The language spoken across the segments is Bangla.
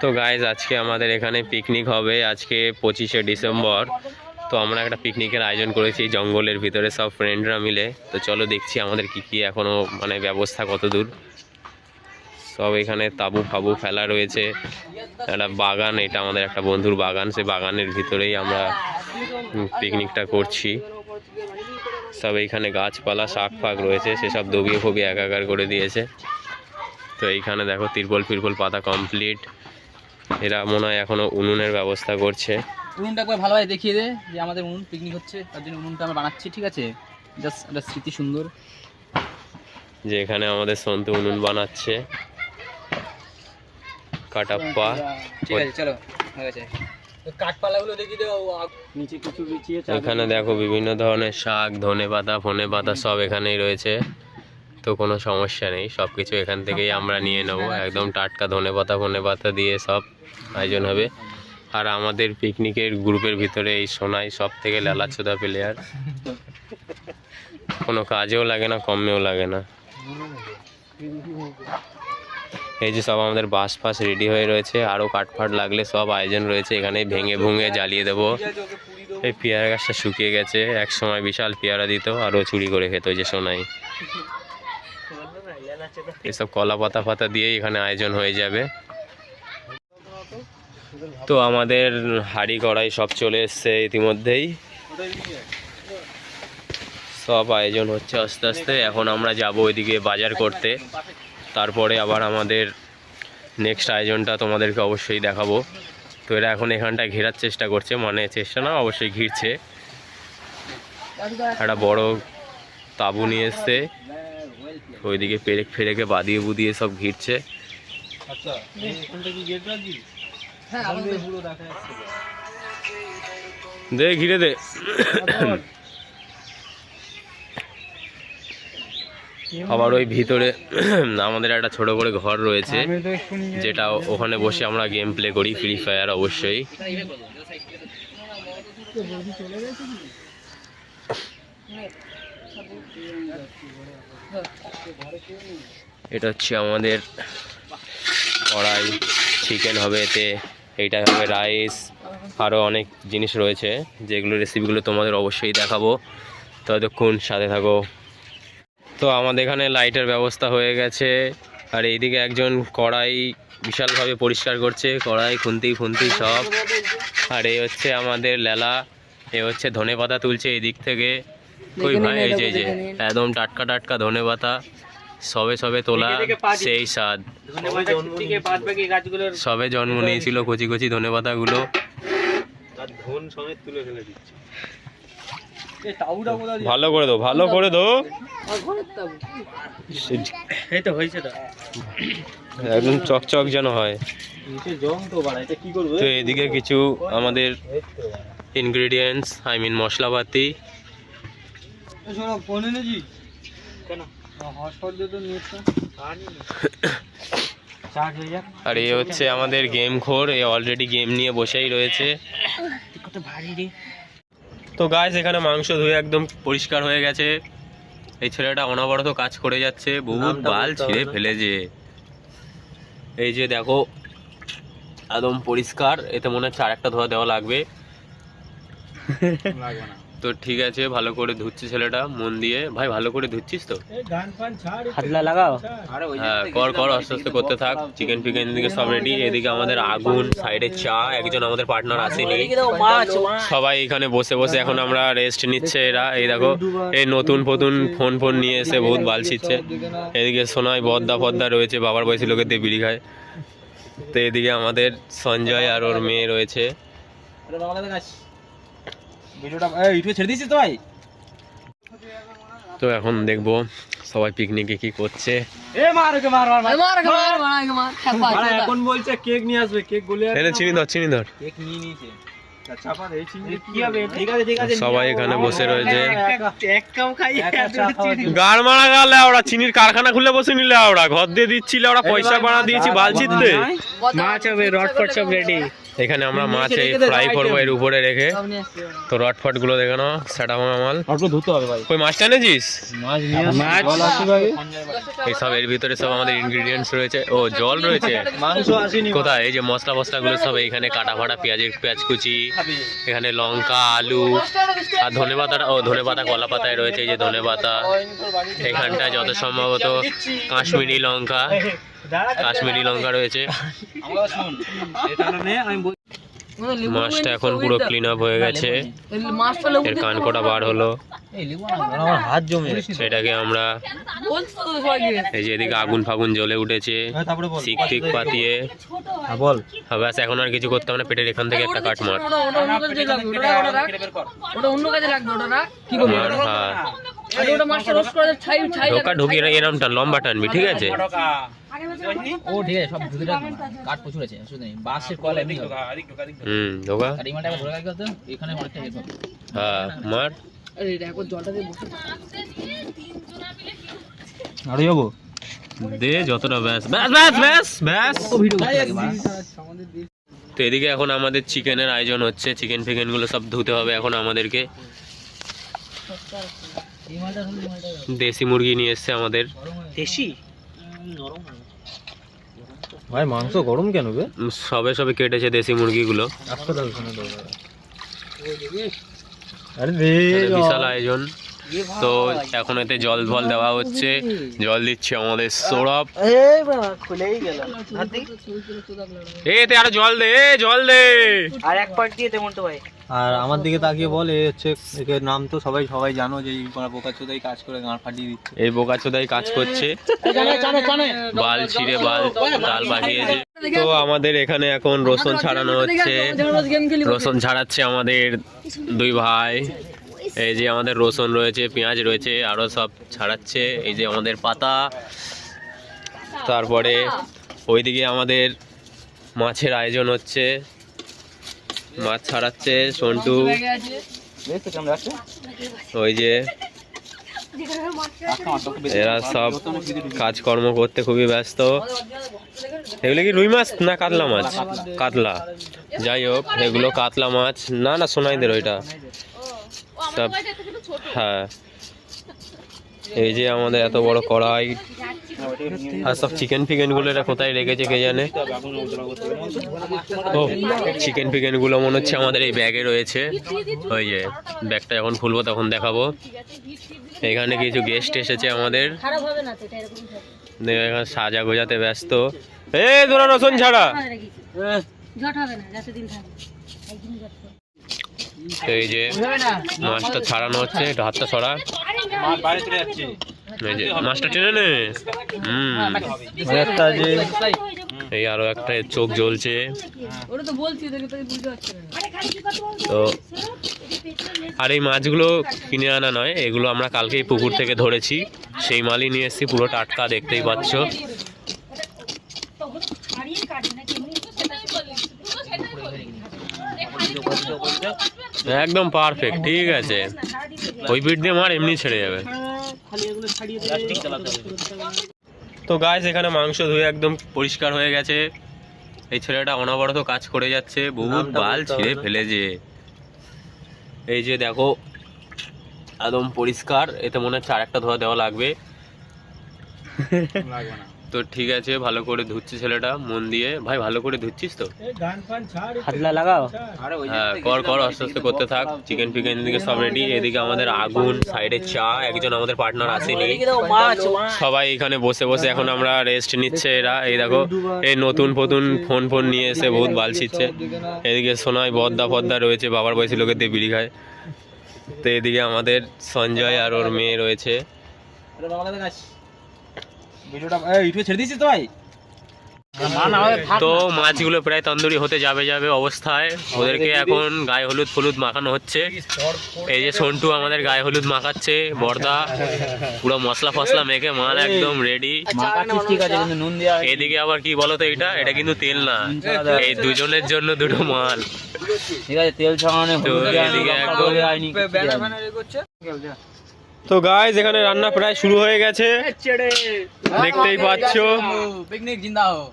তো গাইজ আজকে আমাদের এখানে পিকনিক হবে, আজকে পঁচিশে ডিসেম্বর। তো আমরা একটা পিকনিকের আয়োজন করেছি, জঙ্গলের ভিতরে সব ফ্রেন্ডরা মিলে। তো চলো দেখছি আমাদের কি কি এখনও মানে ব্যবস্থা কত দূর। সব এখানে তাবু ফাবু ফেলা রয়েছে। একটা বাগান, এটা আমাদের একটা বন্ধুর বাগান সেই বাগানের ভিতরেই আমরা পিকনিকটা করছি। সব এইখানে গাছপালা, শাক ফাক রয়েছে সেসব দবিয়ে ফবিয়ে একাকার করে দিয়েছে। তো এইখানে দেখো, তিরপল ফিরপল পাতা কমপ্লিট এরা মনে হয় এখনও উনুনের ব্যবস্থা করছে। উনুনটা একবার ভালোভাবে দেখিয়ে দে যে আমাদের উনুন পিকনিক হচ্ছে তার জন্য উনুনটা আমরা বানাচ্ছি ঠিক আছে? জাস্ট একটা স্মৃতি সুন্দর। যে এখানে আমাদের সন্তু উনুন বানাচ্ছে। কাটাপ্পা। ঠিক আছে চলো হয়ে গেছে। কাঠপালাগুলো দেখিয়ে দেবো নিচে কিছু বিছিয়ে এখানে দেখো বিভিন্ন ধরনের শাক ধনে পাতা ফোনে পাতা সব এখানেই রয়েছে। তো কোনো সমস্যা নেই সব কিছু এখান থেকেই আমরা নিয়ে নেব। একদম টাটকা ধনে পাতা ফোনে পাতা দিয়ে সব আয়োজন হবে। আর আমাদের পিকনিকের গ্রুপের ভিতরে এই সোনাই সব থেকে লালাচোদা প্লেয়ার কোনো কাজেও লাগে না কমেও লাগে না। এই যে সব আমাদের বাস ফাস রেডি হয়ে রয়েছে আরও কাঠফাট লাগলে সব আয়োজন রয়েছে এখানে ভেঙে ভুঙে জ্বালিয়ে দেবো। এই পেয়ারা গাছটা শুকিয়ে গেছে এক সময় বিশাল পেয়ারা দিত আরও চুরি করে খেত যে সোনাই। এসব কলা পাতা ফাতা দিয়েই এখানে আয়োজন হয়ে যাবে। তো আমাদের হাড়ি কড়াই সব চলে এসছে ইতিমধ্যেই। সব আয়োজন হচ্ছে আস্তে আস্তে। এখন আমরা যাব ওইদিকে বাজার করতে। তারপরে আবার আমাদের নেক্সট আয়োজনটা তোমাদেরকে অবশ্যই দেখাবো। তো এরা এখন এখানটায় ঘেরার চেষ্টা করছে। মানে চেষ্টা না, অবশ্যই ঘিরছে। একটা বড় তাবু নিয়ে এসছে। ওইদিকে পেরেক ফেরেকে বাদিয়ে বুদিয়ে সব ঘিরছে। আচ্ছা হ্যাঁ দে ঘিরে দে। আবার ওই ভিতরে আমাদের একটা ছোট করে ঘর রয়েছে যেটা ওখানে বসে আমরা গেম প্লে করি ফ্রি ফায়ার অবশ্যই। এটা হচ্ছে আমাদের কড়াই চিকেন হবে এতে এইটা হবে রাইস আরও অনেক জিনিস রয়েছে, যেগুলো রেসিপিগুলো তোমাদের অবশ্যই দেখাবো। ততক্ষণ সাথে থাকো। তো আমাদের এখানে লাইটের ব্যবস্থা হয়ে গেছে, আর এইদিকে একজন কড়াই বিশালভাবে পরিষ্কার করছে, কড়াই, খুন্তি খুন্তি সব। আর এই হচ্ছে আমাদের লেলা, এ হচ্ছে ধনে পাতা তুলছে এই দিক থেকে। কই ভাই এই যে একদম টাটকা টাটকা ধনে পাতা সবে সবে তোলা সেই স্বাদ। সবে জন্ম নিয়েছিল কচি কচি ধনে পাতাগুলো। ভালো করে দো ভালো করে দো এই তো হয়েছে একদম চকচক যেন হয়। তো বাড়া এটা কি করবে? তো এদিকে কিছু আমাদের ইনগ্রেডিয়েন্টস আই মিন মশলাপাতি শোনো ফোন এনেছি? কেন? আর এই হচ্ছে আমাদের গেম খোর এ অলরেডি গেম নিয়ে বসেই রয়েছে। কত ভারী রে। তো গাছ এখানে মাংস ধুয়ে একদম পরিষ্কার হয়ে গেছে। এই ছেলেটা অনবরত কাজ করে যাচ্ছে বহুত বাল ছিঁড়ে ফেলেছে। এই যে দেখো একদম পরিষ্কার এতে মনে হচ্ছে আরেকটা ধোয়া দেওয়া লাগবে। লাগবে না। তো ঠিক আছে ভালো করে ধুচ্ছে ছেলেটা মন দিয়ে। ভাই ভালো করে ধুচ্ছিস তো? হাতলা লাগাও? আরে হ্যাঁ কর কর আস্তে আস্তে করতে থাক। চিকেন ফিকেন এদিকে সব রেডি এদিকে আমাদের আগুন সাইডে চা একজন আমাদের পার্টনার আসেনি। সবাই এখানে বসে বসে এখন আমরা রেস্ট নিচ্ছে এরা। এই দেখো এই নতুন ফতুন ফোন ফোন নিয়ে এসে বহুত বাল ছিচ্ছে এদিকে সোনাই বদ্দা ফদ্দা রয়েছে বাবার বয়সী লোকের দিয়ে বিড়ি খায়। তো এদিকে আমাদের সঞ্জয় আর ওর মেয়ে রয়েছে। ভিডিওটা ইউটিউবে ছেড়ে দিয়েছিস তো ভাই? তো এখন দেখব সবাই পিকনিকে কি করছে। এ মার ওকে মার মার মার। মার মার মার। মার খাপা আরে এখন বলছে কেক নিয়ে আসবে কেক বলে চিনি ধর চিনি ধর। কেক নিয়ে নিয়েছে। চাপা দে চিংড়ি কি হবে? ঠিক আছে ঠিক আছে সবাই এখানে বসে রয়েছে। এক গাড় মারা গেল ওরা চিনির কারখানা খুলে বসে নিলে ওরা। ঘর দিয়ে দিচ্ছিল ওরা পয়সা বাড়া দিয়েছি বালচিতে মাছ হবে রড ফট সব রেডি এখানে আমরা মাছ এই ফ্রাই করব এর উপরে রেখে। তো রড ফটগুলো দেখে নাও সেটা মাল। অল্প ধুতে হবে ভাই। কই মাছটা এনেছিস? মাছ নিয়ে এই সব এর ভিতরে সব আমাদের ইনগ্রিডিয়েন্টস রয়েছে। ও জল রয়েছে? মাংস আসেনি কোথায়? এই যে মশলা ফসলা গুলো সব এইখানে কাটা ফাটা পেঁয়াজের পেঁয়াজ কুচি এখানে লঙ্কা আলু আর ধনে পাতাটা ও ধনে পাতা কলা পাতায় রয়েছে এই যে ধনে পাতা। এখানটায় যত সম্ভবত কাশ্মীরি লঙ্কা। কাশ্মীরি লঙ্কা রয়েছে। মাছটা এখন পুরো ক্লিন আপ হয়ে গেছে। এর কানকোটা বার হলো। আমার হাত জমে সেটাকে আমরা এই যে এদিকে আগুন ফাগুন জ্বলে উঠেছে তারপরে বল। শিক টিক পাতিয়ে। হ্যাঁ, বল। ব্যাস এখন আর কিছু করতে হবে না পেটের এখান থেকে একটা কাট মার। হ্যাঁ। ঢোকা ঢুকি এরম টান লম্বা টানবি ঠিক আছে? ও ঠিক আছে সব রাখব কাঠ প্রচুর আছে নেই। বাঁশের কল এমনি। হুম ঢোকা। ধরে এখানে অনেকটা হেল্প হবে। হ্যাঁ মার। আরে এটা একবার জলটা দিয়ে বসে। আরও যাব দে যতটা ব্যাস। ব্যাস ব্যাস। তো এদিকে এখন আমাদের চিকেনের আয়োজন হচ্ছে চিকেন ফিকেনগুলো সব ধুতে হবে এখন আমাদেরকে। দেশি মুরগি নিয়ে এসছে আমাদের। দেশি? ভাই মাংস গরম কেন বে? সবে সবে কেটেছে দেশি মুরগিগুলো। আজকে দাও শোনা দাও আরে বিশাল আয়োজন। তো এখন এতে জল ফল দেওয়া হচ্ছে। জল দিচ্ছে আমাদের সৌরভ। এতে আরও জল দে জল দে। আর এক পার্ট দিয়ে তেমন তো ভাই। আর আমার দিকে তাকিয়ে বল এ হচ্ছে এর নাম তো সবাই সবাই জানো যে এই বোকা চোদাই কাজ করে গাঁড় ফাটিয়ে দিচ্ছে। এই বোকা চোদাই কাজ করছে। বাল ছিঁড়ে বাল ডাল বাগিয়েছে তো আমাদের এখানে এখন রসুন ছাড়ানো হচ্ছে। রসুন ছাড়াচ্ছে আমাদের দুই ভাই। এই যে আমাদের রসুন রয়েছে, পেঁয়াজ রয়েছে, আরও সব ছাড়াচ্ছে। এই যে আমাদের পাতা। তারপরে ওইদিকে আমাদের মাছের আয়োজন হচ্ছে। মাছ ছাড়াচ্ছে সন্টু। ওই যে এরা সব কাজকর্ম করতে খুবই ব্যস্ত। এগুলো কি রুই মাছ না কাতলা মাছ? কাতলা। যাই হোক এগুলো কাতলা মাছ। না না সোনাইদের ওইটা। সব হ্যাঁ। এই যে আমাদের এত বড় কড়াই আর সব চিকেন ফিকেনগুলো এরা কোথায় রেখেছে কে জানে? ও চিকেন ফিকেনগুলো মনে হচ্ছে আমাদের এই ব্যাগে রয়েছে। ওই যে ব্যাগটা যখন খুলবো তখন দেখাবো। এখানে কিছু গেস্ট এসেছে আমাদের। এটা এখানে সাজা গোজাতে ব্যস্ত। এ, তোরা রসুন ছাড়া। এই যে মাছটা ছাড়ানো হচ্ছে হাতটা যে মাছটা টেনে নে। হুম। একটা যে এই আরও একটা চোখ জ্বলছে। তো বলছি দেখে তোকে বুঝতে পারছি না। তো আর এই মাছগুলো কিনে আনা নয় এগুলো আমরা কালকেই পুকুর থেকে ধরেছি। সেই মালই নিয়ে এসেছি পুরো টাটকা দেখতেই পাচ্ছ। একদম পারফেক্ট ঠিক আছে। ওই পিঠ দিয়ে মার এমনি ছেড়ে যাবে। তো গাছ এখানে মাংস ধুয়ে একদম পরিষ্কার হয়ে গেছে। এই ছেলেটা অনবরত কাজ করে যাচ্ছে বহুত বাল ছিঁড়ে ফেলেছে। এই যে দেখো একদম পরিষ্কার এতে মনে হচ্ছে আর একটা ধোয়া দেওয়া লাগবে। তো ঠিক আছে ভালো করে ধুচ্ছে ছেলেটা মন দিয়ে। ভাই ভালো করে ধুচ্ছিস তো? হাতলা লাগাও? হ্যাঁ কর কর আস্তে আস্তে করতে থাক। চিকেন ফিকেন এদিকে সব রেডি এদিকে আমাদের আগুন সাইডে চা একজন আমাদের পার্টনার আসেনি। সবাই এখানে বসে বসে এখন আমরা রেস্ট নিচ্ছে এরা। এই দেখো এই নতুন ফতুন ফোন ফোন নিয়ে এসে বহুত বাল ছিচ্ছে এদিকে সোনাই বদ্দা ফদ্দা রয়েছে বাবার বয়সী লোকের দিয়ে বিড়ি খায়। তো এদিকে আমাদের সঞ্জয় আর ওর মেয়ে রয়েছে। ভিডিওটা ইউটিউবে ছেড়ে দিয়েছিস তো ভাই? তো মাছগুলো প্রায় তন্দুরি হতে যাবে যাবে অবস্থায়। ওদেরকে এখন গায়ে হলুদ ফলুদ মাখানো হচ্ছে। এই যে সন্টু আমাদের গায়ে হলুদ মাখাচ্ছে বর্দা। পুরো মশলা ফসলা মেখে মাল একদম রেডি নুন দেওয়া এদিকে আবার কি বলতো এটা? এটা কিন্তু তেল না। এই দুজনের জন্য দুটো মাল। ঠিক আছে। তেল ছড়ানো তো এদিকে একদম তো গাইস এখানে রান্না প্রায় শুরু হয়ে গেছে। দেখতেই পাচ্ছ। পিকনিক জিন্দা হো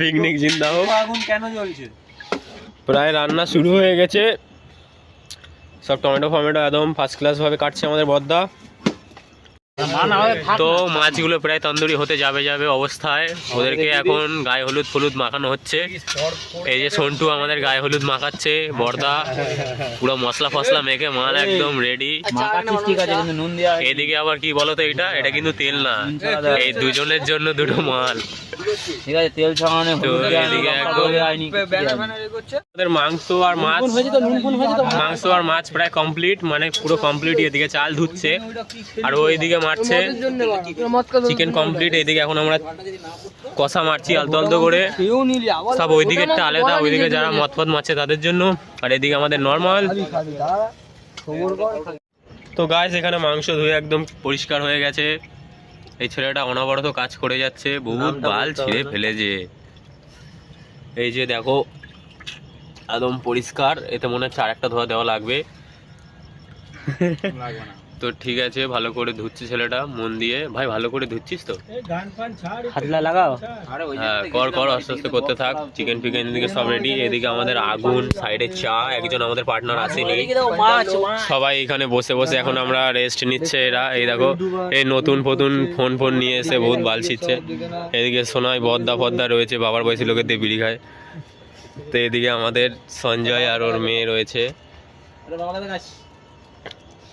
পিকনিক জিন্দা হোক। আগুন কেন জ্বলছে? প্রায় রান্না শুরু হয়ে গেছে। সব টমেটো ফমেটো একদম ফার্স্ট ক্লাস ভাবে কাটছে আমাদের বদ্দা। তো মাছগুলো প্রায় তন্দুরি হতে যাবে যাবে অবস্থায়। ওদেরকে এখন গায়ে হলুদ ফলুদ মাখানো হচ্ছে। এই যে সন্টু আমাদের গায়ে হলুদ মাখাচ্ছে বর্দা। পুরো মশলা ফসলা মেখে মাল একদম রেডি নুন দেওয়া এদিকে আবার কি বলতো এটা? এটা কিন্তু তেল না। এই দুজনের জন্য দুটো মাল। ঠিক আছে তেল ছড়ানো এদিকে আমাদের মাংস আর মাছ মাংস আর মাছ প্রায় কমপ্লিট মানে পুরো কমপ্লিট এদিকে চাল ধুচ্ছে। আর ওইদিকে মারছে। চিকেন কমপ্লিট এইদিকে এখন আমরা কষা মারছি আলতো আলতো করে। সব ওইদিকেরটা আলাদা, ওইদিকে যারা মদ ফদ মারছে তাদের জন্য। আর এদিকে আমাদের নর্মাল তো গাছ এখানে মাংস ধুয়ে একদম পরিষ্কার হয়ে গেছে। এই ছেলেটা অনবরত কাজ করে যাচ্ছে, বহুত বাল ছিঁড়ে ফেলেছে। এই যে দেখো, একদম পরিষ্কার। এতে মনে হচ্ছে আর একটা ধোয়া দেওয়া লাগবে। তো ঠিক আছে ভালো করে ধুচ্ছে ছেলেটা মন দিয়ে। ভাই ভালো করে ধুচ্ছিস তো? হাতলা লাগাও। হ্যাঁ কর কর আস্তে আস্তে করতে থাক চিকেন ফিকেন এদিকে সব রেডি এদিকে আমাদের আগুন সাইডে চা একজন আমাদের পার্টনার আসেনি সবাই এখানে বসে বসে এখন আমরা রেস্ট নিচ্ছে এরা। এই দেখো এই নতুন ফতুন ফোন ফোন নিয়ে এসে বহুত বাল ছিচ্ছে এদিকে সোনায় বদ্দা ফদ্দা রয়েছে বাবার বয়সী লোকের দিয়ে বিড়ি খায়। তো এদিকে আমাদের সঞ্জয় আর ওর মেয়ে রয়েছে।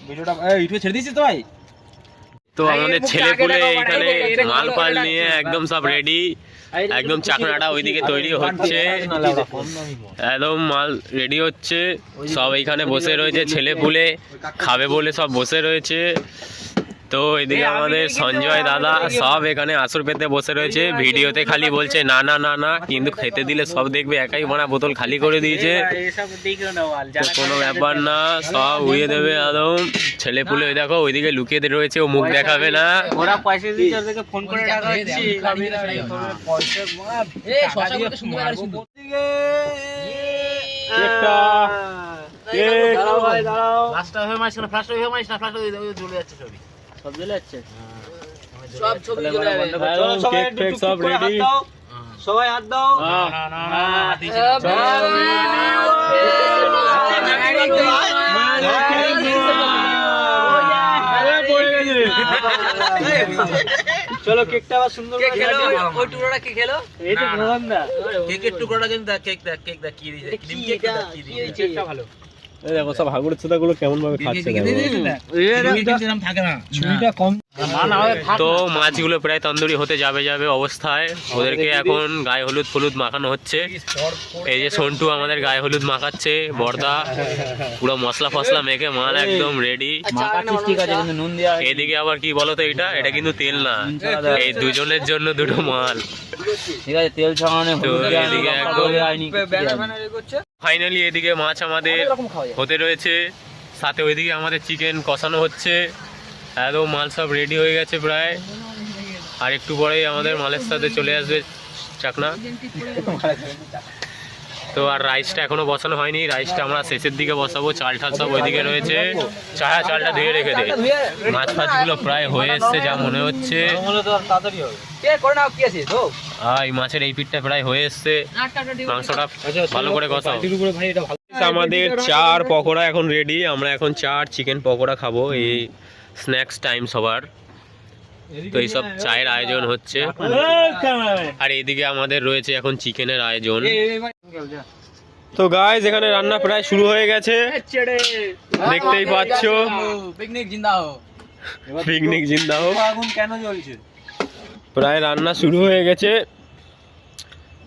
ভিডিওটা ইউটিউবে ছেড়ে দিয়েছিস তো ভাই তো আমাদের ছেলে পুলে এখানে মাল পাল নিয়ে একদম সব রেডি একদম চাকনাটা ওইদিকে তৈরি হচ্ছে একদম মাল রেডি হচ্ছে সব এইখানে বসে রয়েছে ছেলে পুলে খাবে বলে সব বসে রয়েছে তো এদিকে আমাদের সঞ্জয় দাদা সব এখানে আসর পেতে বসে রয়েছে ভিডিওতে খালি বলছে না না না না কিন্তু খেতে দিলে সব দেখবে একাই মানা বোতল খালি করে দিয়েছে। কোনো ব্যাপার না সব উড়িয়ে দেবে একদম। ছেলে পুলে ওই দেখো ওইদিকে লুকিয়ে রয়েছে ও মুখ দেখাবে না। ওরা পয়সা দিয়েছে ওদেরকে ফোন করে টাকা দিচ্ছি সব চলে যাচ্ছে সব ছবি চলে যাবে একদম কেক সব রেডি সবাই হাত দাও চলো কেকটা আবার সুন্দর কে করে খেলো ওই- ওই টুকরোটা কে খেলো এই তো দা কেকের টুকরোটা কিন্তু কেক দেখ কেক দেখ কি দিয়েছে ক্রিম কেক দেখ কি দিয়েছে কেকটা ভালো দেখো সব হাগুড়ের ছোটাগুলো কেমন ভাবে খাচ্ছে দেখো কম তো মাছগুলো প্রায় তন্দুরি হতে যাবে যাবে অবস্থায়। ওদেরকে এখন গায়ে হলুদ ফলুদ মাখানো হচ্ছে। এই যে সন্টু আমাদের গায়ে হলুদ মাখাচ্ছে বর্দা। পুরো মশলা ফসলা মেখে মাল একদম রেডি কিন্তু নুন দেওয়া এদিকে আবার কি বলতো এটা? এটা কিন্তু তেল না। এই দুজনের জন্য দুটো মাল। ঠিক আছে তেল ছড়ানো তো এদিকে একদম ফাইনালি এদিকে মাছ আমাদের হতে রয়েছে। সাথে ওইদিকে আমাদের চিকেন কষানো হচ্ছে। একদম মাল সব রেডি হয়ে গেছে প্রায়। আর একটু পরেই আমাদের মালের সাথে চলে আসবে চাকনা। তো আর রাইসটা এখনও বসানো হয়নি। রাইসটা আমরা শেষের দিকে বসাবো। চাল টাল সব ওইদিকে রয়েছে। চায়া চালটা ধুয়ে রেখে দে। মাছ ফাছগুলো প্রায় হয়ে এসছে যা মনে হচ্ছে। এই মাছের এই পিঠটা প্রায় হয়ে এসছে। মাংসটা ভালো করে কষাও। উপরে ভাই এটা ভালো আমাদের চার পকোড়া এখন রেডি আমরা এখন চার চিকেন পকোড়া খাব। এই স্ন্যাক্স টাইম সবার তো এইসব চায়ের আয়োজন হচ্ছে। আর এইদিকে আমাদের রয়েছে এখন চিকেনের আয়োজন। তো গাইজ এখানে রান্না প্রায় শুরু হয়ে গেছে। দেখতেই পাচ্ছ। পিকনিক জিন্দা হোক। পিকনিক আগুন কেন জ্বলছে? প্রায় রান্না শুরু হয়ে গেছে।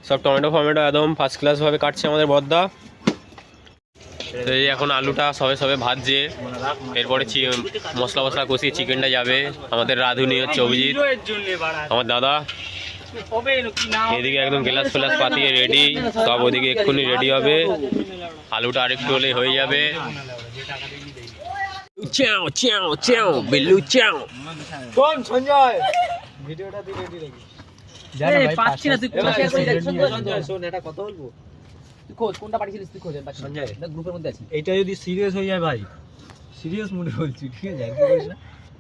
সব টমেটো ফমেটো একদম ফার্স্ট ক্লাস ভাবে কাটছে আমাদের বদ্দা। এখন আলুটা সবে সবে ভাজছে। এরপরে চি- মশলা মশলা কষিয়ে চিকেনটা যাবে। আমাদের রাঁধুনি হচ্ছে অভিজিৎ। আমার দাদা। এদিকে একদম গ্লাস ফ্লাস পাতিয়ে রেডি সব ওদিকে এক্ষুনি রেডি হবে। আলুটা আরেকটু হলে হয়ে যাবে। চ্যাও চ্যাও চ্যাও বিল্লু চ্যাও। কোন সঞ্জয়? ভিডিওটা দিয়ে রেডি রাখি জানো ভাই পাচ্ছি না তুই কোন শেয়ার সঞ্জয় শোন এটা কত বলব? তুই খোঁজ কোনটা পাঠিয়েছিলিস তুই খোঁজ সঞ্জয়। গ্রুপের মধ্যে আছে। এইটা যদি সিরিয়াস হয়ে যায় ভাই সিরিয়াস মুডে বলছি ঠিক আছে? আর না?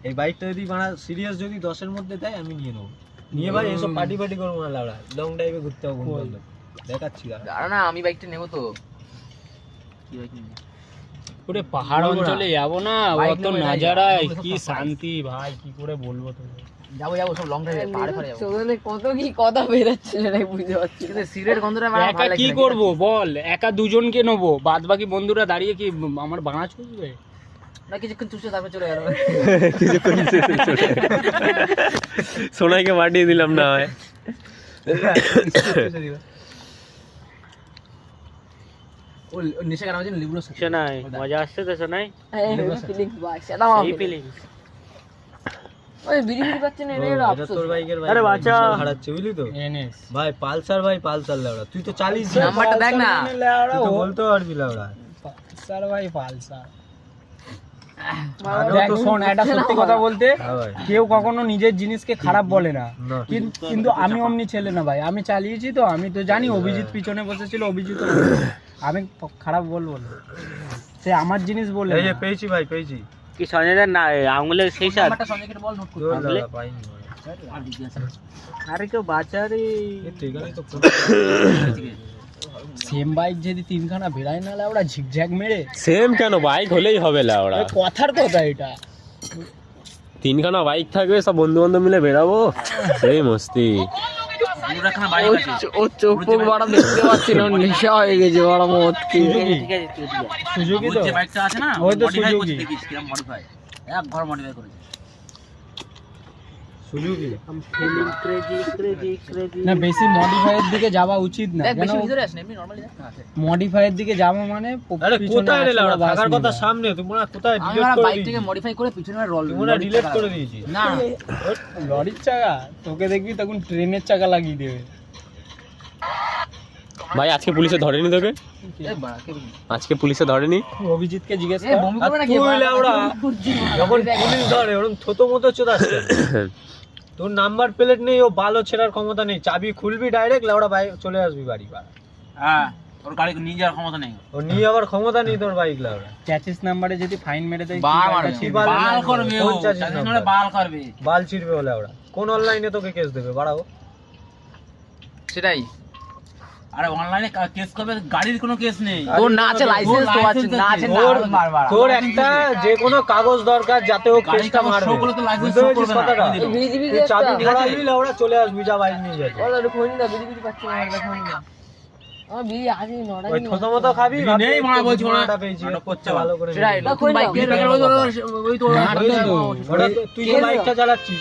এই বাইকটা যদি বানা সিরিয়াস যদি দশের মধ্যে দেয় আমি নিয়ে নেব। নিয়ে ভাই এসব পার্টি পার্টি করব না লাউড়া লং ড্রাইভে ঘুরতে হবে দেখাচ্ছি দাঁড়া। না আমি বাইকটা নেব তো। পুরো পাহাড় অঞ্চলে যাব না অত নাজারায় কি শান্তি ভাই কি করে বলব তোকে? যাব যাব সব লং ড্রাইভে পাহাড়ে পাহাড়ে যাব। চোদনে কত কি কথা বেরোচ্ছে সেটাই বুঝতে পারছি। কিন্তু সিগারেট গন্ধটা আমার একা ভালো কি করব বল একা দুজনকে নেব বাদ বাকি বন্ধুরা দাঁড়িয়ে কি আমার বাঁড়া চুষবে না কিছুক্ষণ চুষে তারপর চলে গেল। সোনাইকে মাটিয়ে দিলাম না হয়। ও নেশা কেন হচ্ছে লিবুলো শোনাই মজা আসছে তো এই feelings ভাই, সেটা আমার ফিলিংস ওই বিড়ি বিড়ি পাচ্ছে না এটা ও, হলো এটা আফসোস তোর বাইকের আরে বাচ্চা। হারাচ্ছে বুঝলি তো? এনএস। ভাই পালসার ভাই পালসার লাউড়া তুই তো চালিস নাম্বারটা দেখ না। তুই তো বলতে পারবি লাউড়া পালসার ভাই পালসার। দেখ শোন একটা সত্যি কথা বলতে হ্যাঁ কেউ কখনো নিজের জিনিসকে খারাপ বলে না। কিন্তু আমি অমনি ছেলে না ভাই। আমি চালিয়েছি তো আমি তো জানি অভিজিৎ পিছনে বসেছিল অভিজিৎ আমি খারাপ বলব না। সে আমার জিনিস বলে যে পেয়েছি ভাই পেয়েছি। কি সঞ্জয় না আঙুলের সেই? লাউড়া ভাই। আর কেউ ফোন সেম বাইক যদি তিনখানা বেড়ায় না ওরা ঝিকঝ্যাক মেরে। সেম কেন? বাইক হলেই হবে এ কথার কথা এটা। তিনখানা বাইক থাকবে সব বন্ধু বান্ধব মিলে বেরাবো সেই মস্তি। ও চোখ মুখ বড় দেখতে পাচ্ছি না নেশা হয়ে গেছে বড় কি সুযোগই তো বাইকটা আছে না ওই তো এক ঘর মডিফাই করেছে। সুজুকি না? বেশি মডিফাইয়ের দিকে যাওয়া উচিত না বেশি ভিতরে আসেনি এমনি নরমালি মডিফাইয়ের দিকে যাওয়া মানে আরে কোথায় রে লাউড়া থাকার কথা সামনে তুই কোথায় ডিলিট করে বাইকটাকে দিয়েছিস মডিফাই করে পিছনে রল তুই ডিলিট করে দিয়েছিস না। লরির চাকা? তোকে দেখবি তখন ট্রেনের চাকা লাগিয়ে দেবে। ভাই আজকে পুলিশে ধরেনি তোকে? আজকে পুলিশে ধরেনি? অভিজিৎকে জিজ্ঞেস যখন পুলিশ ধরে ওরকম থতো মতো চোদ আসছে তোর নাম্বার প্লেট নেই ও ভালো ছেড়ার ক্ষমতা নেই। চাবি খুলবি ডাইরেক্ট লাউড়া বাইক চলে আসবি বাড়ি। বাড়া। হ্যাঁ ওর গাড়ি নিয়ে যাওয়ার ক্ষমতা নেই। ও নিয়ে যাওয়ার ক্ষমতা নেই তোর বাইক লাউড়া চ্যাচিস নাম্বারে যদি ফাইন মেরে দেয় বাল মারবে। বাল বাল করবে ও। Chassis number? নামে বাল করবে। বাল ছিড়বে ও লাউড়া কোন অনলাইনে তোকে কেস দেবে বাড়াও। সেটাই। আরে অনলাইনে কেস করবে গাড়ির কোনো কেস নেই। তোর না আছে license তো আছে, না আছে, তোর তোর একটা যে কোনো কাগজ দরকার যাতে ও কেসটা মারবে। করলে তো license বুঝতে করবে না, তুই চাবি একটা ঘোরাবি লাউড়া চলে আসবি যা বাইক নিয়ে যাবে। একটু ফোন না বিড়ি পাচ্ছি না একটা ফোন না। চালাচ্ছিস?